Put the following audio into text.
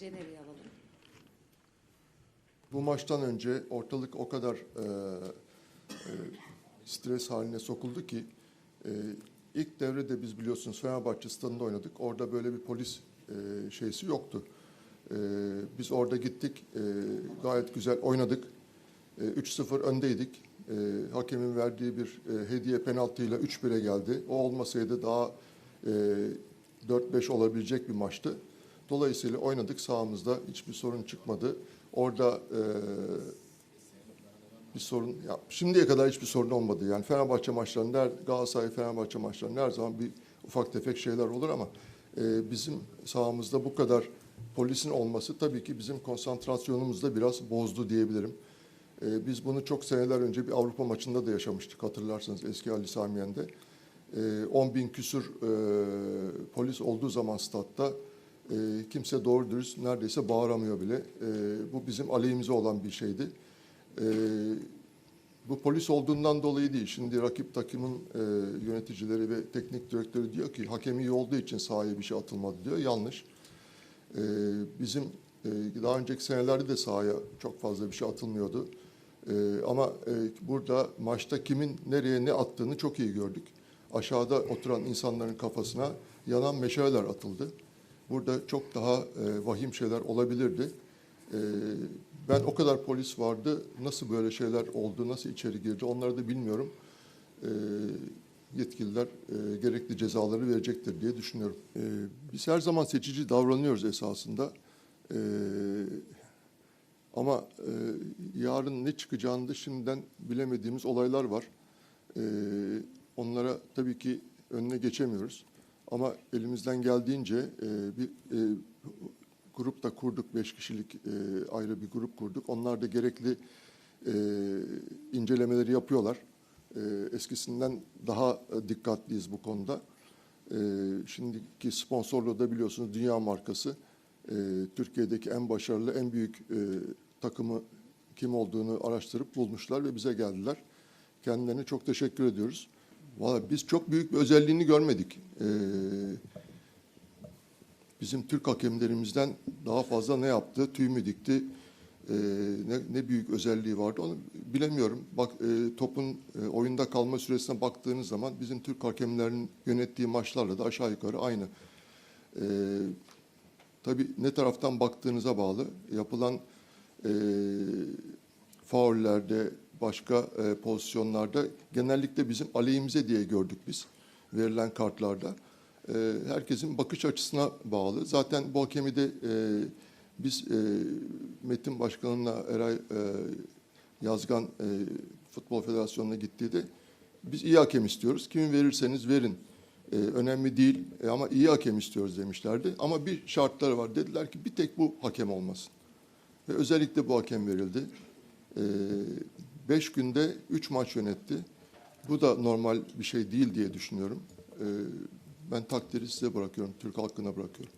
Jeneri'yi alalım. Bu maçtan önce ortalık o kadar e, e, stres haline sokuldu ki e, ilk devrede biz biliyorsunuz Fenerbahçe stadında oynadık. Orada böyle bir polis e, şeysi yoktu. E, biz orada gittik. e, gayet güzel oynadık. E, 3-0 öndeydik. E, hakemin verdiği bir e, hediye penaltıyla 3-1'e geldi. O olmasaydı daha e, 4-5 olabilecek bir maçtı. Dolayısıyla oynadık sahamızda hiçbir sorun çıkmadı. Orada e, bir sorun ya şimdiye kadar hiçbir sorun olmadı. Yani Fenerbahçe maçlarında Galatasaray Fenerbahçe maçlarında her zaman bir ufak tefek şeyler olur ama e, bizim sahamızda bu kadar polisin olması tabii ki bizim konsantrasyonumuzu da biraz bozdu diyebilirim. E, biz bunu çok seneler önce bir Avrupa maçında da yaşamıştık hatırlarsanız eski Ali Sami Yen'de. E, 10 bin küsür e, polis olduğu zaman statta e, kimse doğru dürüst neredeyse bağıramıyor bile. E, bu bizim aleyhimize olan bir şeydi. E, bu polis olduğundan dolayı değil. Şimdi rakip takımın e, yöneticileri ve teknik direktörü diyor ki hakem iyi olduğu için sahaya bir şey atılmadı diyor. Yanlış. Bizim e, daha önceki senelerde de sahaya çok fazla bir şey atılmıyordu. Ama e, burada maçta kimin nereye ne attığını çok iyi gördük. Aşağıda oturan insanların kafasına yanan meşaleler atıldı. Burada çok daha e, vahim şeyler olabilirdi. E, ben o kadar polis vardı, nasıl böyle şeyler oldu, nasıl içeri girdi onları da bilmiyorum. E, yetkililer e, gerekli cezaları verecektir diye düşünüyorum. E, biz her zaman seçici davranıyoruz esasında. E, ama e, yarın ne çıkacağını da şimdiden bilemediğimiz olaylar var. E, onlara tabii ki önüne geçemiyoruz. Ama elimizden geldiğince e, bir e, grup da kurduk, beş kişilik e, ayrı bir grup kurduk. Onlar da gerekli e, incelemeleri yapıyorlar. E, eskisinden daha e, dikkatliyiz bu konuda. E, şimdiki sponsorluğu da biliyorsunuz dünya markası. E, Türkiye'deki en başarılı, en büyük e, takımı kim olduğunu araştırıp bulmuşlar ve bize geldiler. Kendilerine çok teşekkür ediyoruz. Valla biz çok büyük bir özelliğini görmedik. Ee, bizim Türk hakemlerimizden daha fazla ne yaptı, tüy mü dikti, ee, ne, ne büyük özelliği vardı onu bilemiyorum. Bak e, topun e, oyunda kalma süresine baktığınız zaman bizim Türk hakemlerinin yönettiği maçlarla da aşağı yukarı aynı. Ee, tabii ne taraftan baktığınıza bağlı. Yapılan e, faullerde, başka e, pozisyonlarda genellikle bizim aleyhimize diye gördük biz verilen kartlarda. E, herkesin bakış açısına bağlı. Zaten bu hakemi de e, biz e, Metin Başkanı'na Eray e, Yazgan e, Futbol Federasyonu'na gittiği de biz iyi hakem istiyoruz. Kimi verirseniz verin. E, önemli değil e, ama iyi hakem istiyoruz demişlerdi. Ama bir şartları var. Dediler ki bir tek bu hakem olmasın. Ve özellikle bu hakem verildi. E, beş günde üç maç yönetti. Bu da normal bir şey değil diye düşünüyorum. E, ben takdiri size bırakıyorum, Türk halkına bırakıyorum.